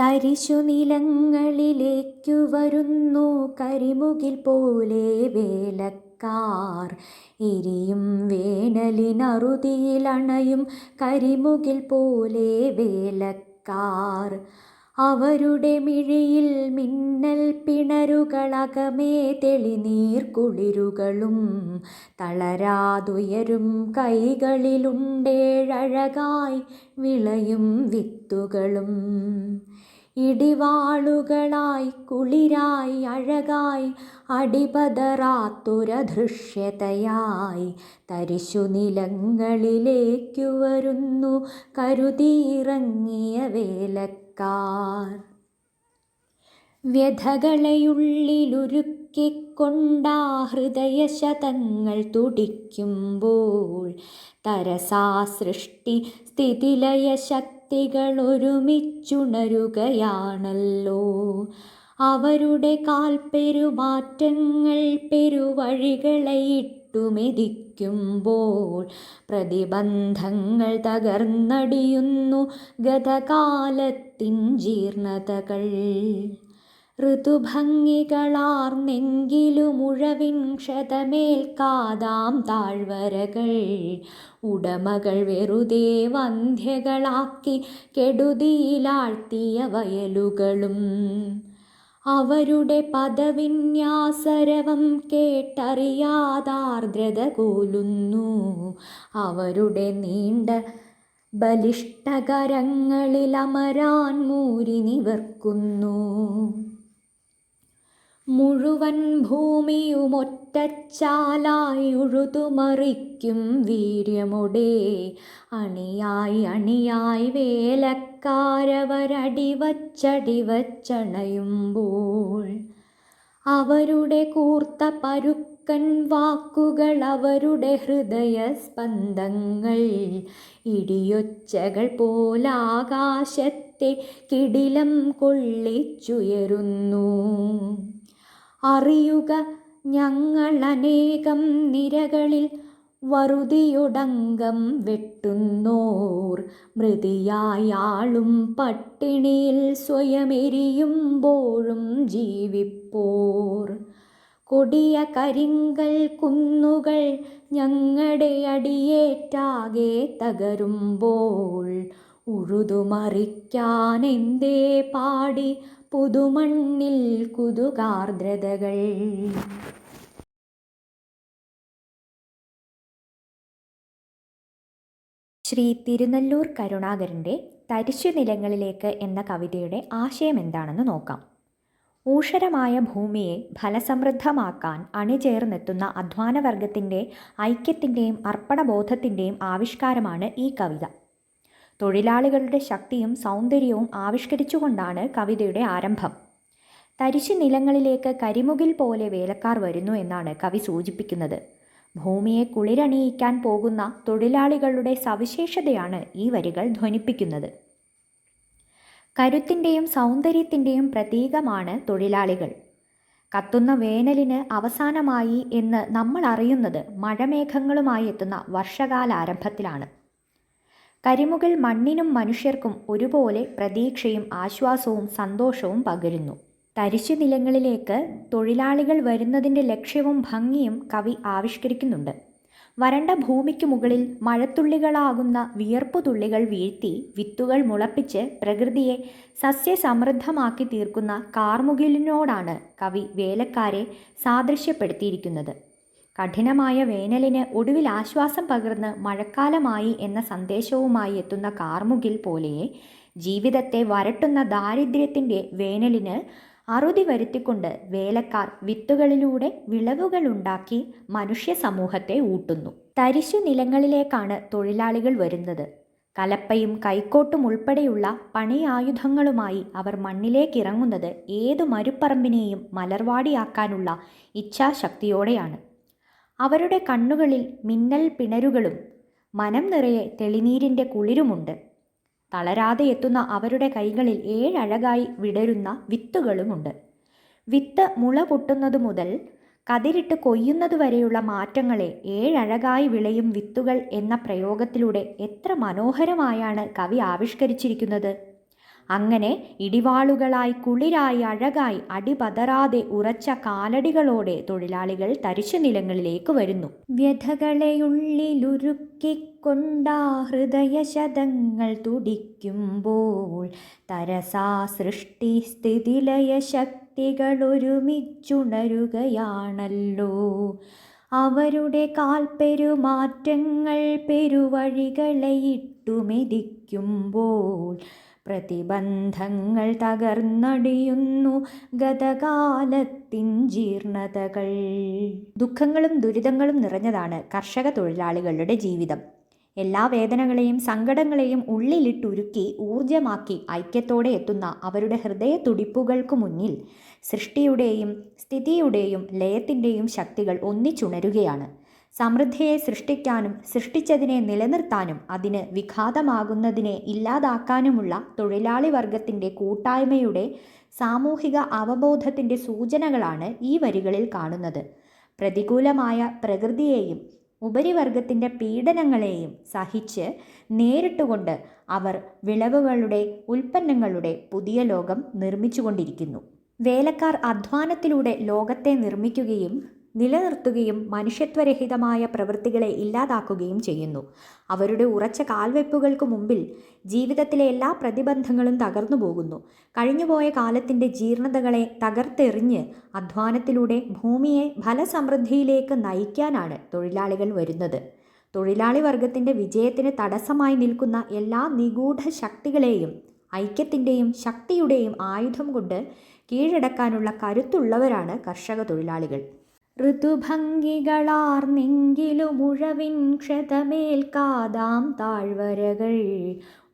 തരിശു നിലങ്ങളിലേക്കു വരുന്നു കരിമുകിൽ പോലെ വേലക്കാർ. എരിയും വേനലിനറുതിയിലണയും കരിമുകിൽ പോലെ വേലക്കാർ. അവരുടെ മിഴിയിൽ മിന്നൽ പിണരുകളകമേ തെളിനീർ കുളിരുകളും തളരാതുയരും കൈകളിലുണ്ടേഴഴകായി വിളയും വിത്തുകളും. ഇടിവാളുകളായി കുളിരായി അഴകായി അടിപതറാത്തുരധൃഷ്യതയായി തരിശു നിലങ്ങളിലേക്കു വരുന്നു കരുതിയിറങ്ങിയ വേലക്കാർ വ്യഥകളെയുള്ളിലുരുക്കിക്കൊണ്ടാ ഹൃദയശതങ്ങൾ തുടിക്കുമ്പോൾ തരസാ സൃഷ്ടി സ്ഥിതിലയ ശക്തികൾ ഒരുമിച്ചുണരുകയാണല്ലോ അവരുടെ കാൽപ്പെരുമാറ്റങ്ങൾ പെരുവഴികളെ ഇട്ടുമെതിക്കുമ്പോൾ പ്രതിബന്ധങ്ങൾ തകർന്നടിയുന്നു ഗതകാലത്തിൻ ജീർണതകൾ. ഋതുഭംഗികളാർന്നെങ്കിലുമുഴവിൻ ക്ഷതമേൽക്കാതാം താഴ്വരകൾ. ഉടമകൾ വെറുതെ വന്ധ്യകളാക്കി കെടുതിയിലാഴ്ത്തിയ വയലുകളും. അവരുടെ പദവിന്യാസരവം കേട്ടറിയാതാർദ്രത കൂലുന്നു. അവരുടെ നീണ്ട ബലിഷ്ടകരങ്ങളിൽ അമരാൻ മൂരി നിവർക്കുന്നു. മുഴുവൻ ഭൂമിയുമൊറ്റച്ചാലായി ഉഴുതുമറിക്കും വീര്യമുടേ. അണിയായി അണിയായി വേലക്കാരവരടി വച്ചടി വേലക്കാരവരടിവച്ചടിവച്ചണയുമ്പോൾ അവരുടെ കൂർത്ത പരുക്കൻ വാക്കുകൾ അവരുടെ ഹൃദയ ഹൃദയസ്പന്ദങ്ങൾ ഇടിയൊച്ചകൾ പോലാകാശത്തെ കിടിലം കൊള്ളിച്ചുയരുന്നു. അറിയുക ഞങ്ങളനേകം നിരകളിൽ വറുതിയൊടങ്കം വെട്ടുന്നോർ. മൃതിയായാളും പട്ടിണിയിൽ സ്വയമെരിയുമ്പോഴും ജീവിപ്പോർ. കൊടിയ കരിങ്കൽ കുന്നുകൾ ഞങ്ങളുടെ അടിയേറ്റാകെ തകരുമ്പോൾ. ഉഴുതുമറിക്കാൻ എന്തേ പാടി പുതുമണ്ണിൽ കുതുകാർദ്രതകൾ. ശ്രീ തിരുനല്ലൂർ കരുണാകരന്റെ തരിശു നിലങ്ങളിലേക്ക് എന്ന കവിതയുടെ ആശയം എന്താണെന്ന് നോക്കാം. ഊഷരമായ ഭൂമിയെ ഫലസമൃദ്ധമാക്കാൻ അണിചേർന്നെത്തുന്ന അധ്വാനവർഗത്തിന്റെ ഐക്യത്തിന്റെയും അർപ്പണബോധത്തിന്റെയും ആവിഷ്കാരമാണ് ഈ കവിത. തൊഴിലാളികളുടെ ശക്തിയും സൗന്ദര്യവും ആവിഷ്കരിച്ചുകൊണ്ടാണ് കവിതയുടെ ആരംഭം. തരിശു നിലങ്ങളിലേക്ക് കരിമുകിൽ പോലെ വേലക്കാർ വരുന്നു എന്നാണ് കവി സൂചിപ്പിക്കുന്നത്. ഭൂമിയെ കുളിരണിയിക്കാൻ പോകുന്ന തൊഴിലാളികളുടെ സവിശേഷതയാണ് ഈ വരികൾ ധ്വനിപ്പിക്കുന്നത്. കരുത്തിന്റെയും സൗന്ദര്യത്തിന്റെയും പ്രതീകമാണ് തൊഴിലാളികൾ. കത്തുന്ന വേനലിന് അവസാനമായി എന്ന് നമ്മൾ അറിയുന്നത് മഴമേഘങ്ങളുമായി എത്തുന്ന വർഷകാല കരിമുകിൽ മണ്ണിനും മനുഷ്യർക്കും ഒരുപോലെ പ്രതീക്ഷയും ആശ്വാസവും സന്തോഷവും പകരുന്നു. തരിശു നിലങ്ങളിലേക്ക് തൊഴിലാളികൾ വരുന്നതിന്റെ ലക്ഷ്യവും ഭംഗിയും കവി ആവിഷ്കരിക്കുന്നുണ്ട്. വരണ്ട ഭൂമിക്ക് മുകളിൽ മഴത്തുള്ളികളാകുന്ന വിയർപ്പു തുള്ളികൾ വീഴ്ത്തി വിത്തുകൾ മുളപ്പിച്ച് പ്രകൃതിയെ സസ്യസമൃദ്ധമാക്കി തീർക്കുന്ന കാർമുകിലിനോടാണ് കവി വേലക്കാരെ സാദൃശ്യപ്പെടുത്തിയിരിക്കുന്നത്. കഠിനമായ വേനലിന് ഒടുവിൽ ആശ്വാസം പകർന്ന് മഴക്കാലമായി എന്ന സന്ദേശവുമായി എത്തുന്ന കാർമുകിൽ പോലെ ജീവിതത്തെ വരട്ടുന്ന ദാരിദ്ര്യത്തിന്റെ വേനലിന് അറുതി വരുത്തിക്കൊണ്ട് വേലക്കാർ വിത്തുകളിലൂടെ വിളവുകളുണ്ടാക്കി മനുഷ്യ സമൂഹത്തെ ഊട്ടുന്നു. തരിശു നിലങ്ങളിലേക്കാണ് തൊഴിലാളികൾ വരുന്നത്. കലപ്പയും കൈക്കോട്ടും ഉൾപ്പെടെയുള്ള പണിയായുധങ്ങളുമായി അവർ മണ്ണിലേക്കിറങ്ങുന്നത് ഏതു മരുപ്പറമ്പിനെയും മലർവാടിയാക്കാനുള്ള ഇച്ഛാശക്തിയോടെയാണ്. അവരുടെ കണ്ണുകളിൽ മിന്നൽ പിണരുകളും മനം നിറയെ തെളിനീരിന്റെ കുളിരുമുണ്ട്. തളരാതെ എത്തുന്ന അവരുടെ കൈകളിൽ ഏഴഴകായി വിടരുന്ന വിത്തുകളുമുണ്ട്. വിത്ത് മുള പൊട്ടുന്നതു മുതൽ കതിരിട്ട് കൊയ്യുന്നതുവരെയുള്ള മാറ്റങ്ങളെ ഏഴഴകായി വിളയും വിത്തുകൾ എന്ന പ്രയോഗത്തിലൂടെ എത്ര മനോഹരമായാണ് കവി ആവിഷ്കരിച്ചിരിക്കുന്നത്. അങ്ങനെ ഇടിവാളുകളായി കുളിരായി അഴകായി അടിപതറാതെ ഉറച്ച കാലടികളോടെ തൊഴിലാളികൾ തരിശു നിലങ്ങളിലേക്ക് വരുന്നു. വ്യഥകളെ ഉള്ളിലുരുക്കിക്കൊണ്ടാ ഹൃദയശതങ്ങൾ തുടിക്കുമ്പോൾ തരസാ സൃഷ്ടി സ്ഥിതിലയ ശക്തികൾ ഒരുമിച്ചുണരുകയാണല്ലോ. അവരുടെ കാൽപ്പെരുമാറ്റങ്ങൾ പെരുവഴികളെ ഇട്ടുമെതിക്കുമ്പോൾ പ്രതിബന്ധങ്ങൾ തകർന്നടിയുന്നു ഗതകാലത്തിൻ ജീർണതകൾ. ദുഃഖങ്ങളും ദുരിതങ്ങളും നിറഞ്ഞതാണ് കർഷക തൊഴിലാളികളുടെ ജീവിതം. എല്ലാ വേദനകളെയും സങ്കടങ്ങളെയും ഉള്ളിലിട്ടുരുക്കി ഊർജമാക്കി ഐക്യത്തോടെ എത്തുന്ന അവരുടെ ഹൃദയ തുടിപ്പുകൾക്ക് മുന്നിൽ സൃഷ്ടിയുടെയും സ്ഥിതിയുടെയും ലയത്തിന്റെയും ശക്തികൾ ഒന്നിച്ചുണരുകയാണ്. സമൃദ്ധിയെ സൃഷ്ടിക്കാനും സൃഷ്ടിച്ചതിനെ നിലനിർത്താനും അതിന് വിഘാതമാകുന്നതിനെ ഇല്ലാതാക്കാനുമുള്ള തൊഴിലാളി വർഗത്തിന്റെ കൂട്ടായ്മയുടെ സാമൂഹിക അവബോധത്തിന്റെ സൂചനകളാണ് ഈ വരികളിൽ കാണുന്നത്. പ്രതികൂലമായ പ്രകൃതിയെയും ഉപരിവർഗത്തിന്റെ പീഡനങ്ങളെയും സഹിച്ച് നേരിട്ടുകൊണ്ട് അവർ വിളവുകളുടെ ഉൽപ്പന്നങ്ങളുടെ പുതിയ ലോകം നിർമ്മിച്ചുകൊണ്ടിരിക്കുന്നു. വേലക്കാർ അധ്വാനത്തിലൂടെ ലോകത്തെ നിർമ്മിക്കുകയും നിലനിർത്തുകയും മനുഷ്യത്വരഹിതമായ പ്രവൃത്തികളെ ഇല്ലാതാക്കുകയും ചെയ്യുന്നു. അവരുടെ ഉറച്ച കാൽവെപ്പുകൾക്ക് മുമ്പിൽ ജീവിതത്തിലെ എല്ലാ പ്രതിബന്ധങ്ങളും തകർന്നു പോകുന്നു. കഴിഞ്ഞുപോയ കാലത്തിന്റെ ജീർണതകളെ തകർത്തെറിഞ്ഞ് അധ്വാനത്തിലൂടെ ഭൂമിയെ ഫലസമൃദ്ധിയിലേക്ക് നയിക്കാനാണ് തൊഴിലാളികൾ വരുന്നത്. തൊഴിലാളി വർഗത്തിന്റെ വിജയത്തിന് തടസ്സമായി നിൽക്കുന്ന എല്ലാ നിഗൂഢ ശക്തികളെയും ഐക്യത്തിന്റെയും ശക്തിയുടെയും ആയുധം കൊണ്ട് കീഴടക്കാനുള്ള കരുത്തുള്ളവരാണ് കർഷക തൊഴിലാളികൾ. ഋതുഭംഗികളാർന്നെങ്കിലുമുഴവിൻ ക്ഷതമേൽക്കാതാം താഴ്വരകൾ.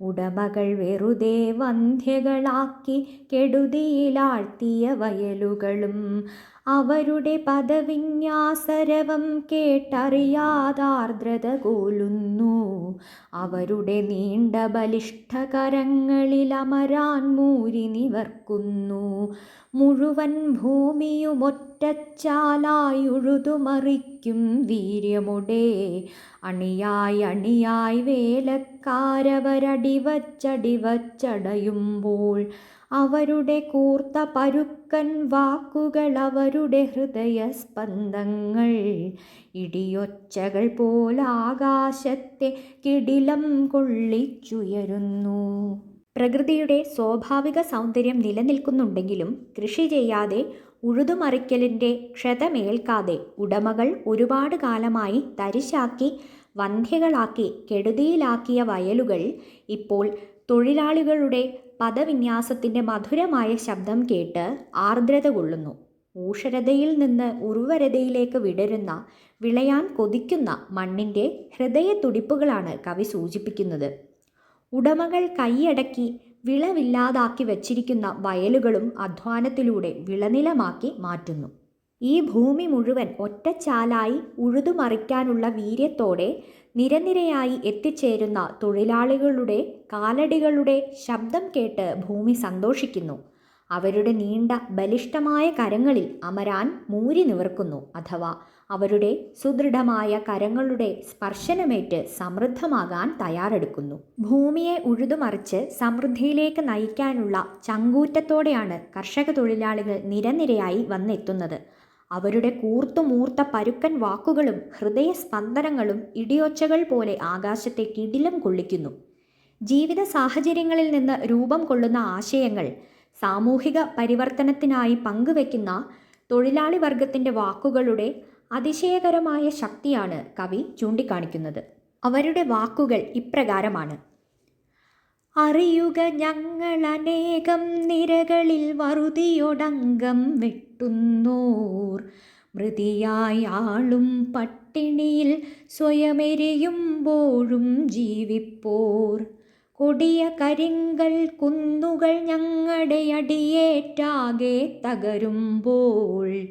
ഉടമകൾ വെറുതെ വന്ധ്യകളാക്കി കെടുതിയിലാഴ്ത്തിയ വയലുകളും അവരുടെ പദവിന്യാസരവം കേട്ടറിയാതാർദ്രത കോലുന്നു അവരുടെ നീണ്ട ബലിഷ്ഠകരങ്ങളിൽ അമരാൻ മൂരി നിവർക്കുന്നു മുഴുവൻ ഭൂമിയുമൊറ്റച്ചാലായുഴുതു മറിക്കും വീര്യമുടെ. അണിയായി അണിയായി വേലക്കാരവരടിവച്ചടിവച്ചടയുമ്പോൾ അവരുടെ കൂർത്ത പരുക്കൻ വാക്കുകൾ അവരുടെ ഹൃദയ സ്പന്ദങ്ങൾ ഇടിയൊച്ചകൾ പോലാകാശത്തെ കിടിലം കൊള്ളിച്ചുയരുന്നു. പ്രകൃതിയുടെ സ്വാഭാവിക സൗന്ദര്യം നിലനിൽക്കുന്നുണ്ടെങ്കിലും കൃഷി ചെയ്യാതെ ഉഴുതുമറിക്കലിന്റെ ക്ഷതമേൽക്കാതെ ഉടമകൾ ഒരുപാട് കാലമായി തരിശാക്കി വന്ധ്യകളാക്കി കെടുതിയിലാക്കിയ വയലുകൾ ഇപ്പോൾ തൊഴിലാളികളുടെ പദവിന്യാസത്തിന്റെ മധുരമായ ശബ്ദം കേട്ട് ആർദ്രത കൊള്ളുന്നു. ഊഷരതയിൽ നിന്ന് ഉർവരതയിലേക്ക് വിടരുന്ന വിളയാൻ കൊതിക്കുന്ന മണ്ണിന്റെ ഹൃദയത്തുടിപ്പുകളാണ് കവി സൂചിപ്പിക്കുന്നത്. ഉടമകൾ കൈയടക്കി വിളവില്ലാതാക്കി വച്ചിരിക്കുന്ന വയലുകളും അധ്വാനത്തിലൂടെ വിളനിലമാക്കി മാറ്റുന്നു. ഈ ഭൂമി മുഴുവൻ ഒറ്റച്ചാലായി ഉഴുതുമറിക്കാനുള്ള വീര്യത്തോടെ നിരനിരയായി എത്തിച്ചേരുന്ന തൊഴിലാളികളുടെ കാലടികളുടെ ശബ്ദം കേട്ട് ഭൂമി സന്തോഷിക്കുന്നു. അവരുടെ നീണ്ട ബലിഷ്ഠമായ കരങ്ങളിൽ അമരാൻ മൂരി നിവർക്കുന്നു. അഥവാ അവരുടെ സുദൃഢമായ കരങ്ങളുടെ സ്പർശനമേറ്റ് സമൃദ്ധമാകാൻ തയ്യാറെടുക്കുന്നു. ഭൂമിയെ ഉഴുതുമറിച്ച് സമൃദ്ധിയിലേക്ക് നയിക്കാനുള്ള ചങ്കൂറ്റത്തോടെയാണ് കർഷക തൊഴിലാളികൾ നിരനിരയായി വന്നെത്തുന്നത്. അവരുടെ കൂർത്തുമൂർത്ത പരുക്കൻ വാക്കുകളും ഹൃദയസ്പന്ദനങ്ങളും ഇടിയൊച്ചകൾ പോലെ ആകാശത്തെ കിടിലം കൊള്ളിക്കുന്നു. ജീവിത സാഹചര്യങ്ങളിൽ നിന്ന് രൂപം കൊള്ളുന്ന ആശയങ്ങൾ സാമൂഹിക പരിവർത്തനത്തിനായി പങ്കുവെക്കുന്ന തൊഴിലാളി വർഗത്തിന്റെ വാക്കുകളുടെ അതിശയകരമായ ശക്തിയാണ് കവി ചൂണ്ടിക്കാണിക്കുന്നത്. അവരുടെ വാക്കുകൾ ഇപ്രകാരമാണ്. അറിയുക ഞങ്ങൾ അനേകം നിരകളിൽ വറുതിയൊടങ്കം വെട്ടുന്നോർ. മൃതിയായി ആളും പട്ടിണിയിൽ സ്വയമെരിയുമ്പോഴും ജീവിപ്പോർ. കൊടിയ കരിങ്കൽ കുന്നുകൾ ഞങ്ങളുടെ അടിയേറ്റാകെ തകരുമ്പോൾ.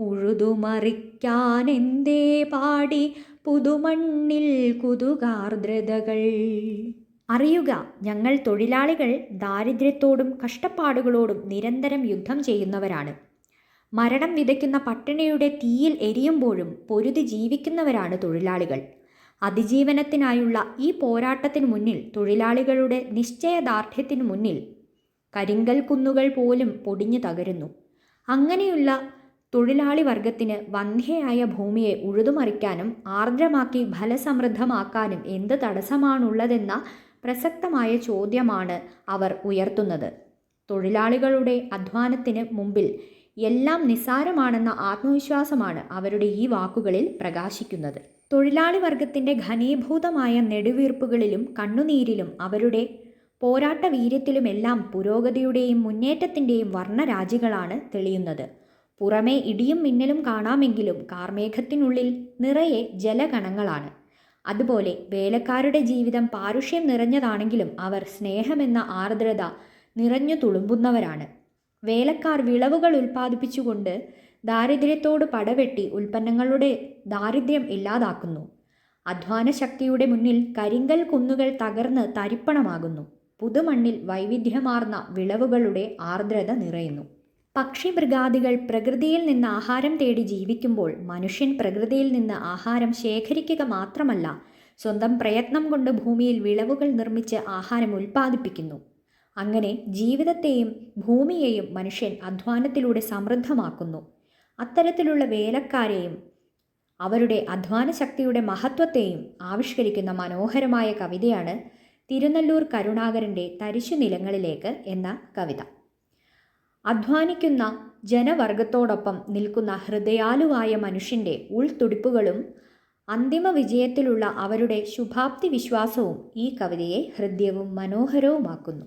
ഉഴുതുമറിക്കാൻ എന്തേ പാടി പുതുമണ്ണിൽ കുതുകാർദ്രതകൾ. അറിയുക ഞങ്ങൾ തൊഴിലാളികൾ ദാരിദ്ര്യത്തോടും കഷ്ടപ്പാടുകളോടും നിരന്തരം യുദ്ധം ചെയ്യുന്നവരാണ്. മരണം വിതയ്ക്കുന്ന പട്ടിണിയുടെ തീയിൽ എരിയുമ്പോഴും പൊരുതി ജീവിക്കുന്നവരാണ് തൊഴിലാളികൾ. അതിജീവനത്തിനായുള്ള ഈ പോരാട്ടത്തിനു മുന്നിൽ തൊഴിലാളികളുടെ നിശ്ചയദാർഢ്യത്തിനു മുന്നിൽ കരിങ്കൽ കുന്നുകൾ പോലും പൊടിഞ്ഞു തകരുന്നു. അങ്ങനെയുള്ള തൊഴിലാളി വർഗത്തിന് വന്ധ്യയായ ഭൂമിയെ ഉഴുതുമറിക്കാനും ആർദ്രമാക്കി ഫലസമൃദ്ധമാക്കാനും എന്ത് തടസ്സമാണുള്ളതെന്ന പ്രസക്തമായ ചോദ്യമാണ് അവർ ഉയർത്തുന്നത്. തൊഴിലാളികളുടെ അധ്വാനത്തിന് മുമ്പിൽ എല്ലാം നിസ്സാരമാണെന്ന ആത്മവിശ്വാസമാണ് അവരുടെ ഈ വാക്കുകളിൽ പ്രകാശിക്കുന്നത്. തൊഴിലാളി വർഗത്തിന്റെ ഘനീഭൂതമായ നെടുവീർപ്പുകളിലും കണ്ണുനീരിലും അവരുടെ പോരാട്ട വീര്യത്തിലുമെല്ലാം പുരോഗതിയുടെയും മുന്നേറ്റത്തിന്റെയും വർണരാജികളാണ് തെളിയുന്നത്. പുറമേ ഇടിയും മിന്നലും കാണാമെങ്കിലും കാർമേഘത്തിനുള്ളിൽ നിറയെ ജലഗണങ്ങളാണ് അതുപോലെ വേലക്കാരുടെ ജീവിതം പാരുഷ്യം നിറഞ്ഞതാണെങ്കിലും അവർ സ്നേഹമെന്ന ആർദ്രത നിറഞ്ഞു തുളുമ്പുന്നവരാണ്. വേലക്കാർ വിളവുകൾ ഉൽപ്പാദിപ്പിച്ചുകൊണ്ട് ദാരിദ്ര്യത്തോട് പടവെട്ടി ഉൽപ്പന്നങ്ങളുടെ ദാരിദ്ര്യം ഇല്ലാതാക്കുന്നു. അധ്വാന ശക്തിയുടെ മുന്നിൽ കരിങ്കൽ കുന്നുകൾ തകർന്ന് തരിപ്പണമാകുന്നു. പുതുമണ്ണിൽ വൈവിധ്യമാർന്ന വിളവുകളുടെ ആർദ്രത നിറയുന്നു. പക്ഷിമൃഗാദികൾ പ്രകൃതിയിൽ നിന്ന് ആഹാരം തേടി ജീവിക്കുമ്പോൾ മനുഷ്യൻ പ്രകൃതിയിൽ നിന്ന് ആഹാരം ശേഖരിക്കുക മാത്രമല്ല സ്വന്തം പ്രയത്നം കൊണ്ട് ഭൂമിയിൽ വിളവുകൾ നിർമ്മിച്ച് ആഹാരം ഉൽപ്പാദിപ്പിക്കുന്നു. അങ്ങനെ ജീവിതത്തെയും ഭൂമിയെയും മനുഷ്യൻ അധ്വാനത്തിലൂടെ സമൃദ്ധമാക്കുന്നു. അത്തരത്തിലുള്ള വേലക്കാരെയും അവരുടെ അധ്വാന ശക്തിയുടെ മഹത്വത്തെയും ആവിഷ്കരിക്കുന്ന മനോഹരമായ കവിതയാണ് തിരുനല്ലൂർ കരുണാകരന്റെ തരിശു നിലങ്ങളിലേക്ക് എന്ന കവിത. അധ്വാനിക്കുന്ന ജനവർഗത്തോടൊപ്പം നിൽക്കുന്ന ഹൃദയാലുവായ മനുഷ്യന്റെ ഉൾത്തുടിപ്പുകളും അന്തിമ വിജയത്തിലുള്ള അവരുടെ ശുഭാപ്തി വിശ്വാസവും ഈ കവിതയെ ഹൃദ്യവും മനോഹരവുമാക്കുന്നു.